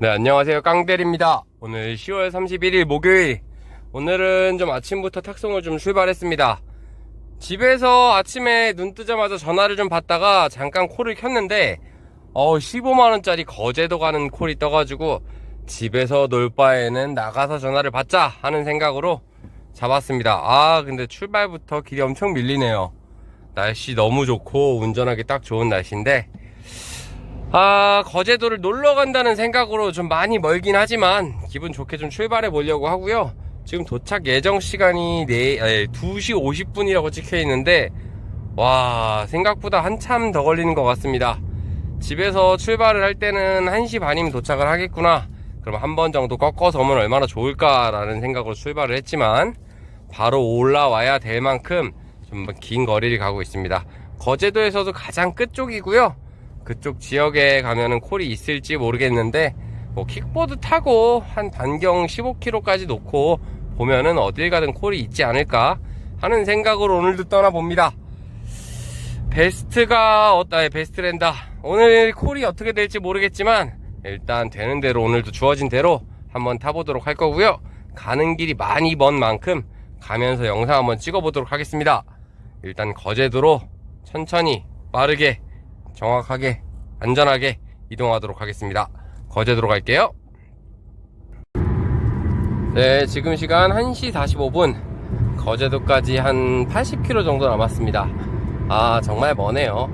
네, 안녕하세요. 깡대리입니다. 오늘 10월 31일 목요일. 오늘은 좀 아침부터 탁송을 좀 출발했습니다. 집에서 아침에 눈 뜨자마자 전화를 좀 받다가 잠깐 콜을 켰는데, 어 15만원짜리 거제도 가는 콜이 떠가지고, 집에서 놀 바에는 나가서 전화를 받자 하는 생각으로 잡았습니다. 아, 근데 출발부터 길이 엄청 밀리네요. 날씨 너무 좋고, 운전하기 딱 좋은 날씨인데, 아, 거제도를 놀러 간다는 생각으로 좀 많이 멀긴 하지만 기분 좋게 좀 출발해 보려고 하고요. 지금 도착 예정 시간이 네, 아니, 2시 50분이라고 찍혀 있는데 와, 생각보다 한참 더 걸리는 것 같습니다. 집에서 출발을 할 때는 1시 반이면 도착을 하겠구나. 그럼 한 번 정도 꺾어서 오면 얼마나 좋을까라는 생각으로 출발을 했지만 바로 올라와야 될 만큼 좀 긴 거리를 가고 있습니다. 거제도에서도 가장 끝쪽이고요. 그쪽 지역에 가면은 콜이 있을지 모르겠는데 뭐 킥보드 타고 한 반경 15km까지 놓고 보면은 어딜 가든 콜이 있지 않을까 하는 생각으로 오늘도 떠나봅니다. 베스트가 어따 베스트랜다. 오늘 콜이 어떻게 될지 모르겠지만 일단 되는 대로 오늘도 주어진 대로 한번 타보도록 할 거고요. 가는 길이 많이 먼 만큼 가면서 영상 한번 찍어보도록 하겠습니다. 일단 거제도로 천천히 빠르게 정확하게 안전하게 이동하도록 하겠습니다. 거제도로 갈게요. 네, 지금 시간 1시 45분. 거제도까지 한 80km 정도 남았습니다. 아, 정말 머네요.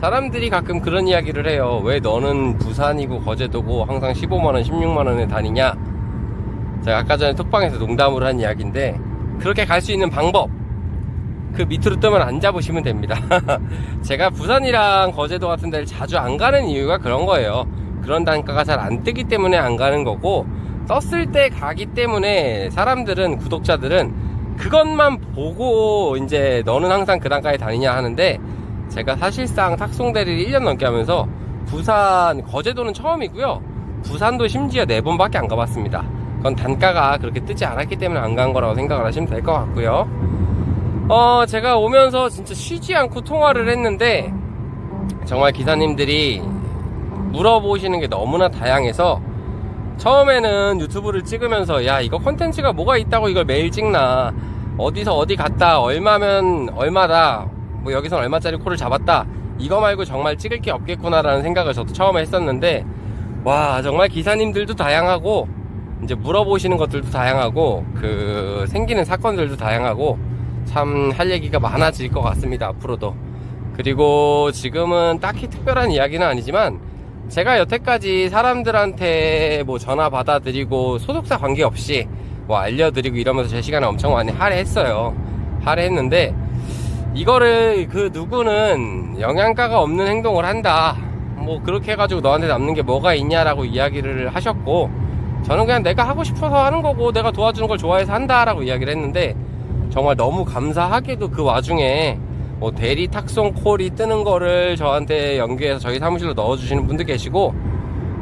사람들이 가끔 그런 이야기를 해요. 왜 너는 부산이고 거제도고 항상 15만원, 16만원에 다니냐? 제가 아까 전에 톡방에서 농담으로 한 이야기인데, 그렇게 갈 수 있는 방법, 그 밑으로 뜨면 안 잡으시면 됩니다. 제가 부산이랑 거제도 같은 데를 자주 안 가는 이유가 그런 거예요. 그런 단가가 잘 안 뜨기 때문에 안 가는 거고, 떴을 때 가기 때문에 사람들은, 구독자들은 그것만 보고 이제 너는 항상 그 단가에 다니냐 하는데, 제가 사실상 탁송 대리를 1년 넘게 하면서 부산, 거제도는 처음이고요. 부산도 심지어 4번밖에 안 가봤습니다. 그건 단가가 그렇게 뜨지 않았기 때문에 안 간 거라고 생각을 하시면 될 것 같고요. 어, 제가 오면서 진짜 쉬지 않고 통화를 했는데, 정말 기사님들이 물어보시는 게 너무나 다양해서, 처음에는 유튜브를 찍으면서, 야, 이거 컨텐츠가 뭐가 있다고 이걸 매일 찍나, 어디서 어디 갔다, 얼마면 얼마다, 뭐 여기서 얼마짜리 콜을 잡았다, 이거 말고 정말 찍을 게 없겠구나라는 생각을 저도 처음에 했었는데, 와, 정말 기사님들도 다양하고, 이제 물어보시는 것들도 다양하고, 그, 생기는 사건들도 다양하고, 참 할 얘기가 많아질 것 같습니다 앞으로도. 그리고 지금은 딱히 특별한 이야기는 아니지만 제가 여태까지 사람들한테 뭐 전화 받아드리고 소속사 관계없이 뭐 알려드리고 이러면서 제 시간을 엄청 많이 할애했어요. 할애했는데 이거를 그 누구는 영양가가 없는 행동을 한다. 뭐 그렇게 해가지고 너한테 남는 게 뭐가 있냐라고 이야기를 하셨고 저는 그냥 내가 하고 싶어서 하는 거고 내가 도와주는 걸 좋아해서 한다라고 이야기를 했는데 정말 너무 감사하게도 그 와중에 뭐 대리 탁송 콜이 뜨는 거를 저한테 연계해서 저희 사무실로 넣어주시는 분도 계시고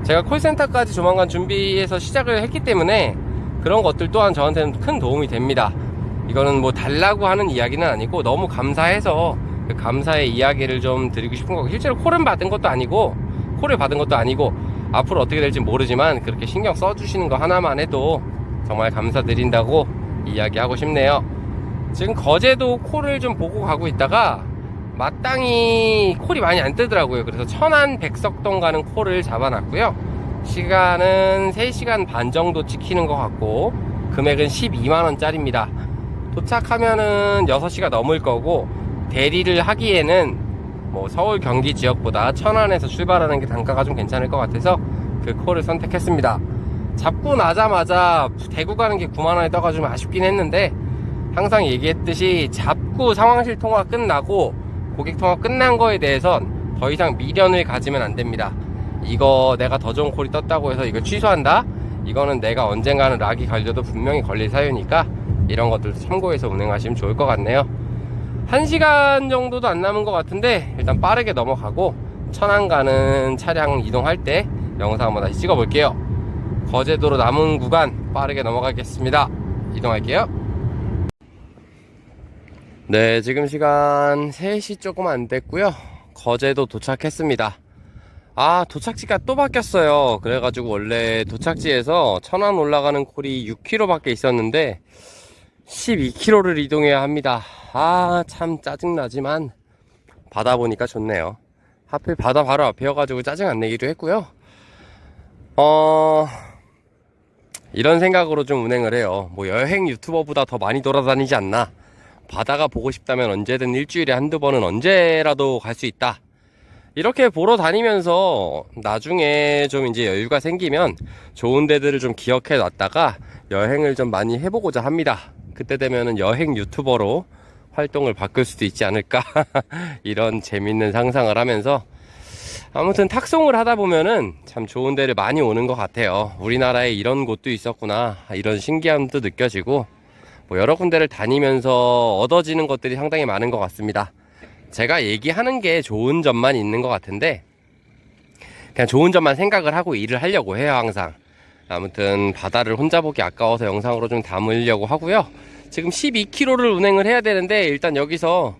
제가 콜센터까지 조만간 준비해서 시작을 했기 때문에 그런 것들 또한 저한테는 큰 도움이 됩니다. 이거는 뭐 달라고 하는 이야기는 아니고 너무 감사해서 그 감사의 이야기를 좀 드리고 싶은 거고 실제로 콜은 받은 것도 아니고 콜을 받은 것도 아니고 앞으로 어떻게 될지 모르지만 그렇게 신경 써주시는 거 하나만 해도 정말 감사드린다고 이야기하고 싶네요. 지금 거제도 콜을 좀 보고 가고 있다가 마땅히 콜이 많이 안 뜨더라고요. 그래서 천안 백석동 가는 콜을 잡아놨고요. 시간은 3시간 반 정도 찍히는 것 같고 금액은 12만원짜리입니다. 도착하면은 6시가 넘을 거고 대리를 하기에는 뭐 서울 경기 지역보다 천안에서 출발하는 게 단가가 좀 괜찮을 것 같아서 그 콜을 선택했습니다. 잡고 나자마자 대구 가는 게 9만원에 떠가지고 아쉽긴 했는데 항상 얘기했듯이 잡고 상황실 통화 끝나고 고객 통화 끝난 거에 대해선 더 이상 미련을 가지면 안 됩니다. 이거 내가 더 좋은 콜이 떴다고 해서 이걸 취소한다? 이거는 내가 언젠가는 락이 걸려도 분명히 걸릴 사유니까 이런 것들 참고해서 운행하시면 좋을 것 같네요. 1시간 정도도 안 남은 것 같은데 일단 빠르게 넘어가고 천안 가는 차량 이동할 때 영상 한번 다시 찍어 볼게요. 거제도로 남은 구간 빠르게 넘어가겠습니다. 이동할게요. 네, 지금 시간 3시 조금 안 됐고요. 거제도 도착했습니다. 아, 도착지가 또 바뀌었어요. 그래가지고 원래 도착지에서 천안 올라가는 콜이 6km밖에 있었는데 12km를 이동해야 합니다. 아, 참 짜증나지만 바다 보니까 좋네요. 하필 바다 바로 앞이어가지고 짜증 안 내기도 했고요. 어, 이런 생각으로 좀 운행을 해요. 뭐 여행 유튜버보다 더 많이 돌아다니지 않나. 바다가 보고 싶다면 언제든 일주일에 한두 번은 언제라도 갈 수 있다. 이렇게 보러 다니면서 나중에 좀 이제 여유가 생기면 좋은 데들을 좀 기억해 놨다가 여행을 좀 많이 해보고자 합니다. 그때 되면은 여행 유튜버로 활동을 바꿀 수도 있지 않을까. 이런 재밌는 상상을 하면서 아무튼 탁송을 하다 보면은 참 좋은 데를 많이 오는 것 같아요. 우리나라에 이런 곳도 있었구나. 이런 신기함도 느껴지고 뭐 여러 군데를 다니면서 얻어지는 것들이 상당히 많은 것 같습니다. 제가 얘기하는 게 좋은 점만 있는 것 같은데 그냥 좋은 점만 생각을 하고 일을 하려고 해요 항상. 아무튼 바다를 혼자 보기 아까워서 영상으로 좀 담으려고 하고요. 지금 12km를 운행을 해야 되는데 일단 여기서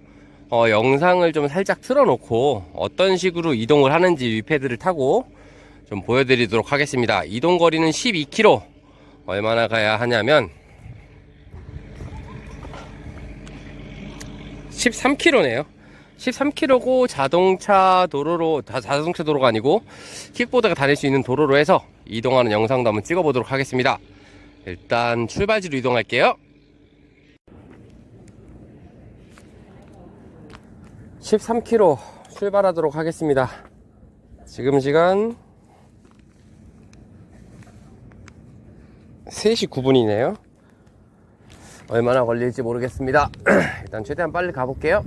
어, 영상을 좀 살짝 틀어놓고 어떤 식으로 이동을 하는지 위패드를 타고 좀 보여드리도록 하겠습니다. 이동 거리는 12km 얼마나 가야 하냐면 13km네요 13km고 자동차 도로로 다 자동차 도로가 아니고 킥보드가 다닐 수 있는 도로로 해서 이동하는 영상도 한번 찍어보도록 하겠습니다. 일단 출발지로 이동할게요. 13km 출발하도록 하겠습니다. 지금 시간 3시 9분이네요. 얼마나 걸릴지 모르겠습니다. 일단 최대한 빨리 가볼게요.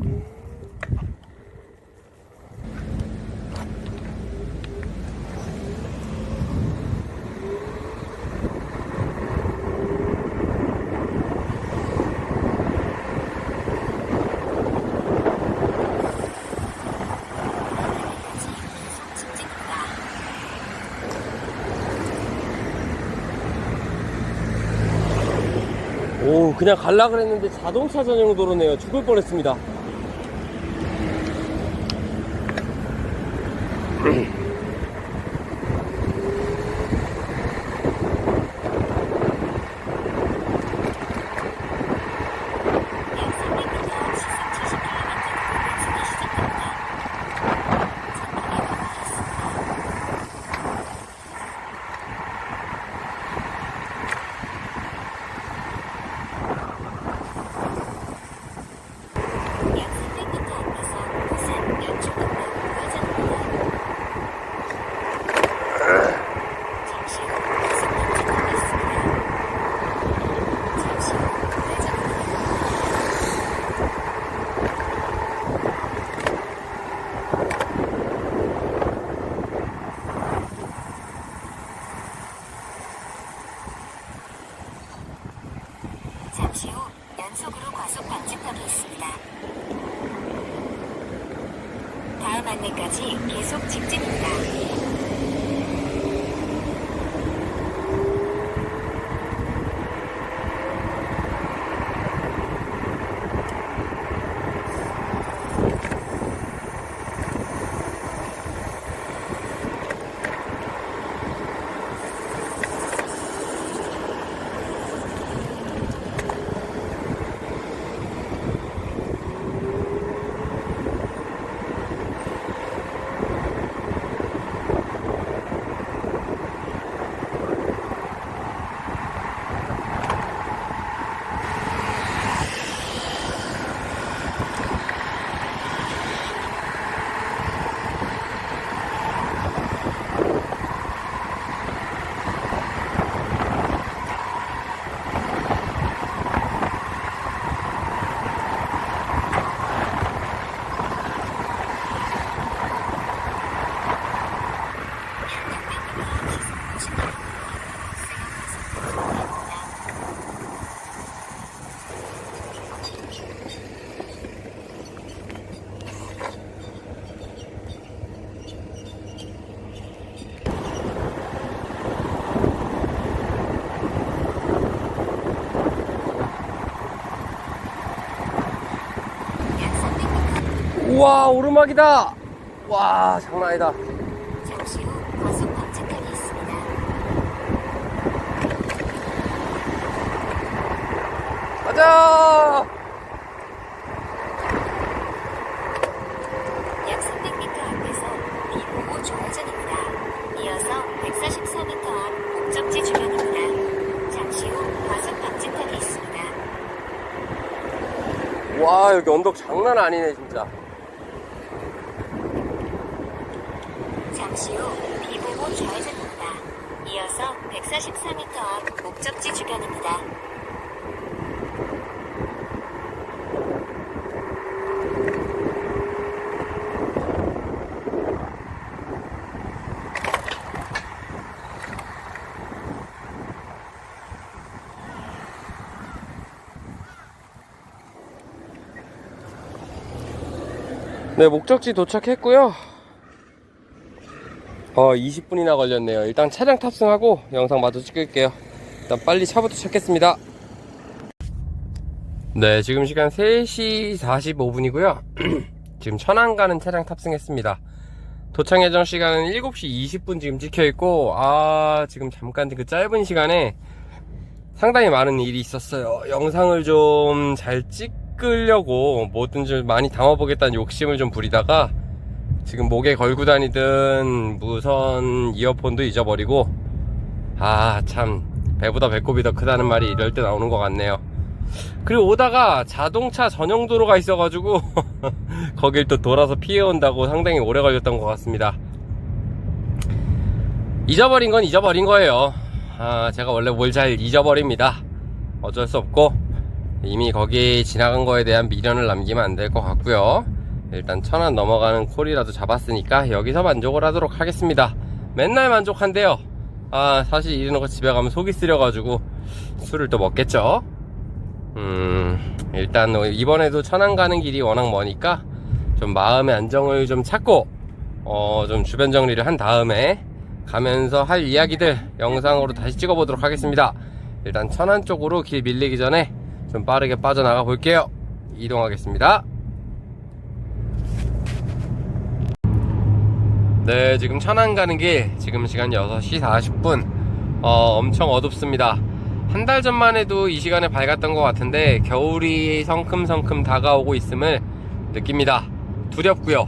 오 그냥 갈라 그랬는데 자동차 전용 도로네요. 죽을 뻔했습니다 우와 오르막이다. 와 장난 아니다. 잠시 후 과속 방지턱이 있습니다 가자 약 300m 앞에서 비보호 좌회전입니다. 이어서 144m 앞 목적지 주변입니다. 잠시 후 과속 방지턱이 있습니다. 와 여기 언덕 장난 아니네 진짜. 잠시 후 비보호 좌회전입니다. 이어서 144m 앞 목적지 주변입니다. 네, 목적지 도착했고요. 어, 20분이나 걸렸네요. 일단 차량 탑승하고 영상 마저 찍을게요. 일단 빨리 차부터 찾겠습니다. 네, 지금 시간 3시 45분이고요. 지금 천안 가는 차량 탑승했습니다. 도착 예정 시간은 7시 20분 지금 찍혀 있고, 아, 지금 잠깐 그 짧은 시간에 상당히 많은 일이 있었어요. 영상을 좀 잘 찍으려고 뭐든 좀 많이 담아보겠다는 욕심을 좀 부리다가 지금 목에 걸고 다니던 무선 이어폰도 잊어버리고 아 참 배보다 배꼽이 더 크다는 말이 이럴 때 나오는 것 같네요. 그리고 오다가 자동차 전용 도로가 있어가지고 거길 또 돌아서 피해온다고 상당히 오래 걸렸던 것 같습니다. 잊어버린 건 잊어버린 거예요. 아, 제가 원래 뭘 잘 잊어버립니다. 어쩔 수 없고, 이미 거기 지나간 거에 대한 미련을 남기면 안 될 것 같고요. 일단 천안 넘어가는 콜이라도 잡았으니까 여기서 만족을 하도록 하겠습니다. 맨날 만족한대요. 아, 사실 이러놓고 집에 가면 속이 쓰려가지고 술을 또 먹겠죠. 음, 일단 이번에도 천안 가는 길이 워낙 머니까 좀 마음의 안정을 좀 찾고, 어, 좀 주변 정리를 한 다음에 가면서 할 이야기들 영상으로 다시 찍어보도록 하겠습니다. 일단 천안 쪽으로 길 밀리기 전에 좀 빠르게 빠져나가 볼게요. 이동하겠습니다. 네, 지금 천안 가는 길, 지금 시간 6시 40분. 어, 엄청 어둡습니다. 한 달 전만 해도 이 시간에 밝았던 것 같은데, 겨울이 성큼성큼 다가오고 있음을 느낍니다. 두렵고요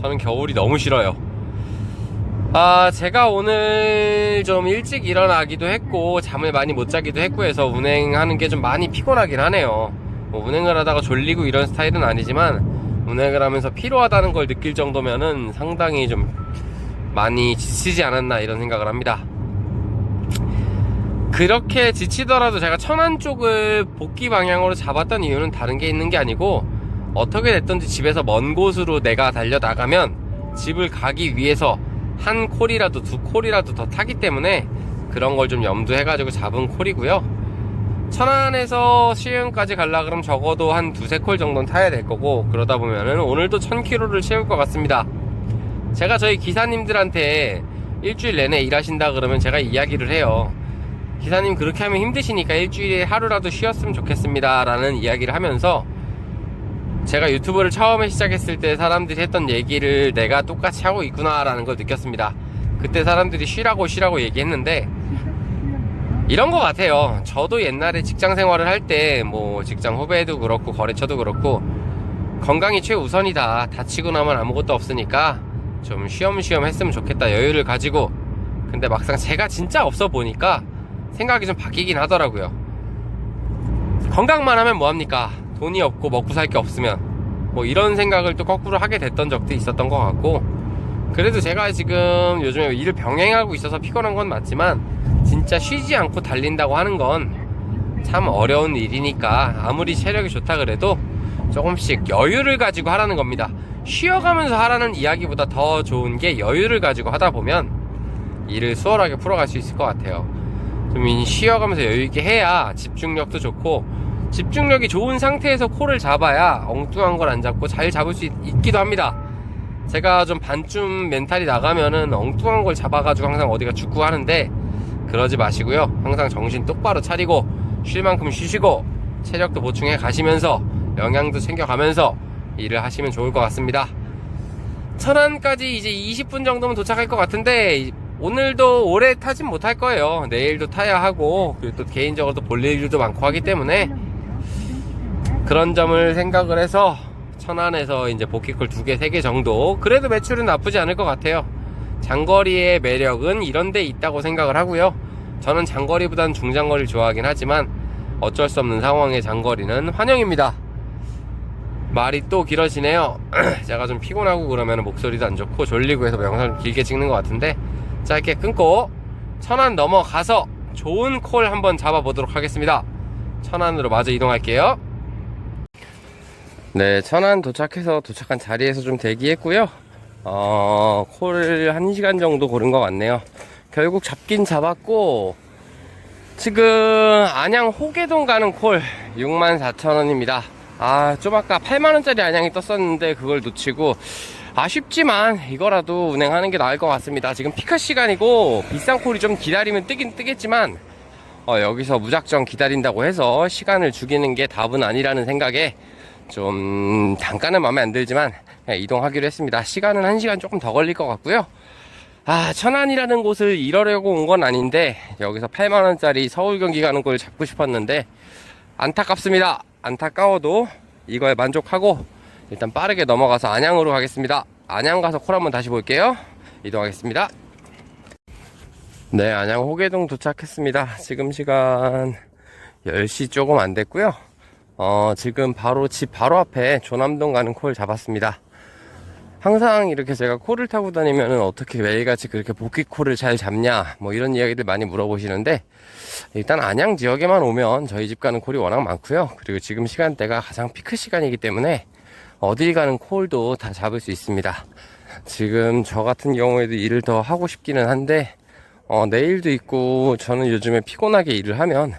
저는 겨울이 너무 싫어요. 아, 제가 오늘 좀 일찍 일어나기도 했고, 잠을 많이 못 자기도 했고 해서 운행하는 게 좀 많이 피곤하긴 하네요. 뭐 운행을 하다가 졸리고 이런 스타일은 아니지만, 운행을 하면서 피로하다는 걸 느낄 정도면은 상당히 좀 많이 지치지 않았나 이런 생각을 합니다. 그렇게 지치더라도 제가 천안 쪽을 복귀 방향으로 잡았던 이유는 다른 게 있는 게 아니고, 어떻게 됐든지 집에서 먼 곳으로 내가 달려나가면 집을 가기 위해서 한 콜이라도 두 콜이라도 더 타기 때문에 그런 걸 좀 염두해가지고 잡은 콜이고요. 천안에서 시흥까지 갈라 그러면 적어도 한 두세 콜 정도는 타야 될 거고 그러다 보면은 오늘도 1000km를 채울 것 같습니다. 제가 저희 기사님들한테 일주일 내내 일하신다 그러면 제가 이야기를 해요. 기사님 그렇게 하면 힘드시니까 일주일에 하루라도 쉬었으면 좋겠습니다. 라는 이야기를 하면서 제가 유튜브를 처음에 시작했을 때 사람들이 했던 얘기를 내가 똑같이 하고 있구나 라는 걸 느꼈습니다. 그때 사람들이 쉬라고 쉬라고 얘기했는데 이런 것 같아요. 저도 옛날에 직장 생활을 할 때 뭐 직장 후배도 그렇고 거래처도 그렇고 건강이 최우선이다. 다치고 나면 아무것도 없으니까 좀 쉬엄쉬엄 했으면 좋겠다. 여유를 가지고 근데 막상 제가 진짜 없어 보니까 생각이 좀 바뀌긴 하더라고요. 건강만 하면 뭐합니까? 돈이 없고 먹고 살 게 없으면 뭐 이런 생각을 또 거꾸로 하게 됐던 적도 있었던 것 같고 그래도 제가 지금 요즘에 일을 병행하고 있어서 피곤한 건 맞지만 진짜 쉬지 않고 달린다고 하는 건 참 어려운 일이니까 아무리 체력이 좋다 그래도 조금씩 여유를 가지고 하라는 겁니다. 쉬어가면서 하라는 이야기보다 더 좋은 게 여유를 가지고 하다 보면 일을 수월하게 풀어갈 수 있을 것 같아요. 좀 쉬어가면서 여유있게 해야 집중력도 좋고 집중력이 좋은 상태에서 콜을 잡아야 엉뚱한 걸 안 잡고 잘 잡을 수 있, 있기도 합니다. 제가 좀 반쯤 멘탈이 나가면은 엉뚱한 걸 잡아가지고 항상 어디가 죽고 하는데 그러지 마시고요. 항상 정신 똑바로 차리고 쉴 만큼 쉬시고 체력도 보충해 가시면서 영양도 챙겨가면서 일을 하시면 좋을 것 같습니다. 천안까지 이제 20분 정도면 도착할 것 같은데 오늘도 오래 타진 못할 거예요. 내일도 타야 하고 그리고 또 개인적으로 볼 일도 많고 하기 때문에 그런 점을 생각을 해서 천안에서 이제 복귀콜 두 개, 세개 정도 그래도 매출은 나쁘지 않을 것 같아요. 장거리의 매력은 이런 데 있다고 생각을 하고요. 저는 장거리보단 중장거리를 좋아하긴 하지만 어쩔 수 없는 상황의 장거리는 환영입니다. 말이 또 길어지네요. 제가 좀 피곤하고 그러면 목소리도 안 좋고 졸리고 해서 영상 좀 길게 찍는 것 같은데 짧게 끊고 천안 넘어가서 좋은 콜 한번 잡아보도록 하겠습니다. 천안으로 마저 이동할게요. 네, 천안 도착해서 도착한 자리에서 좀 대기했고요. 어, 콜을 1시간 정도 고른 것 같네요. 결국 잡긴 잡았고, 지금 안양 호계동 가는 콜 64,000원입니다. 아, 좀 아까 8만원짜리 안양이 떴었는데 그걸 놓치고, 아쉽지만 이거라도 운행하는 게 나을 것 같습니다. 지금 피크 시간이고, 비싼 콜이 좀 기다리면 뜨긴 뜨겠지만, 어, 여기서 무작정 기다린다고 해서 시간을 죽이는 게 답은 아니라는 생각에 좀 단가는 마음에 안 들지만 그냥 이동하기로 했습니다. 시간은 1시간 조금 더 걸릴 것 같고요. 아, 천안이라는 곳을 이러려고 온 건 아닌데 여기서 8만 원짜리 서울 경기 가는 걸 잡고 싶었는데 안타깝습니다. 안타까워도 이거에 만족하고 일단 빠르게 넘어가서 안양으로 가겠습니다. 안양 가서 콜 한번 다시 볼게요. 이동하겠습니다. 네, 안양 호계동 도착했습니다. 지금 시간 10시 조금 안 됐고요. 어, 지금 바로 집 바로 앞에 조남동 가는 콜 잡았습니다. 항상 이렇게 제가 콜을 타고 다니면은 어떻게 매일같이 그렇게 복귀 콜을 잘 잡냐, 뭐 이런 이야기들 많이 물어보시는데, 일단 안양 지역에만 오면 저희 집 가는 콜이 워낙 많고요. 그리고 지금 시간대가 가장 피크 시간이기 때문에 어딜 가는 콜도 다 잡을 수 있습니다. 지금 저 같은 경우에도 일을 더 하고 싶기는 한데, 어, 내일도 있고, 저는 요즘에 피곤하게 일을 하면,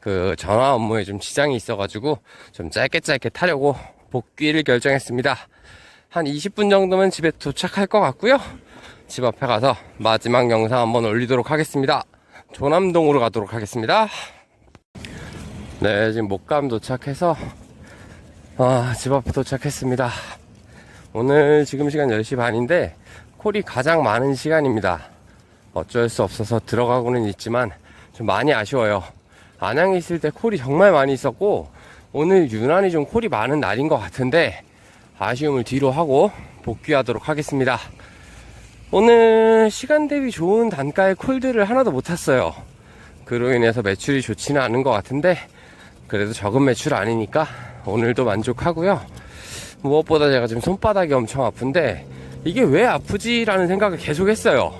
그 전화 업무에 좀 지장이 있어가지고, 좀 짧게 짧게 타려고 복귀를 결정했습니다. 한 20분 정도면 집에 도착할 것 같고요. 집 앞에 가서 마지막 영상 한번 올리도록 하겠습니다. 조남동으로 가도록 하겠습니다. 네, 지금 목감 도착해서, 아, 집 앞에 도착했습니다. 오늘 지금 시간 10시 반인데, 콜이 가장 많은 시간입니다. 어쩔 수 없어서 들어가고는 있지만 좀 많이 아쉬워요. 안양에 있을 때 콜이 정말 많이 있었고 오늘 유난히 좀 콜이 많은 날인 것 같은데 아쉬움을 뒤로 하고 복귀하도록 하겠습니다. 오늘 시간 대비 좋은 단가의 콜들을 하나도 못 탔어요. 그로 인해서 매출이 좋지는 않은 것 같은데 그래도 적은 매출 아니니까 오늘도 만족하고요. 무엇보다 제가 지금 손바닥이 엄청 아픈데 이게 왜 아프지라는 생각을 계속 했어요.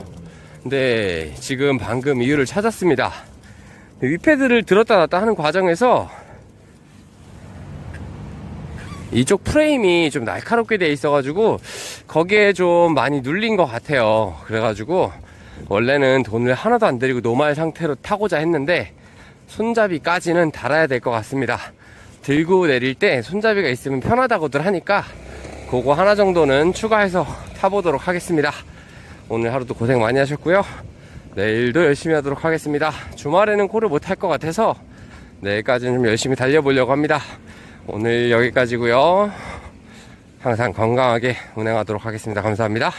근데 지금 방금 이유를 찾았습니다. 위패드를 들었다 놨다 하는 과정에서 이쪽 프레임이 좀 날카롭게 돼 있어가지고 거기에 좀 많이 눌린 것 같아요. 그래가지고 원래는 돈을 하나도 안 들이고 노말 상태로 타고자 했는데 손잡이까지는 달아야 될 것 같습니다. 들고 내릴 때 손잡이가 있으면 편하다고들 하니까 그거 하나 정도는 추가해서 타보도록 하겠습니다. 오늘 하루도 고생 많이 하셨고요. 내일도 열심히 하도록 하겠습니다. 주말에는 콜을 못할 것 같아서 내일까지는 좀 열심히 달려보려고 합니다. 오늘 여기까지고요. 항상 건강하게 운행하도록 하겠습니다. 감사합니다.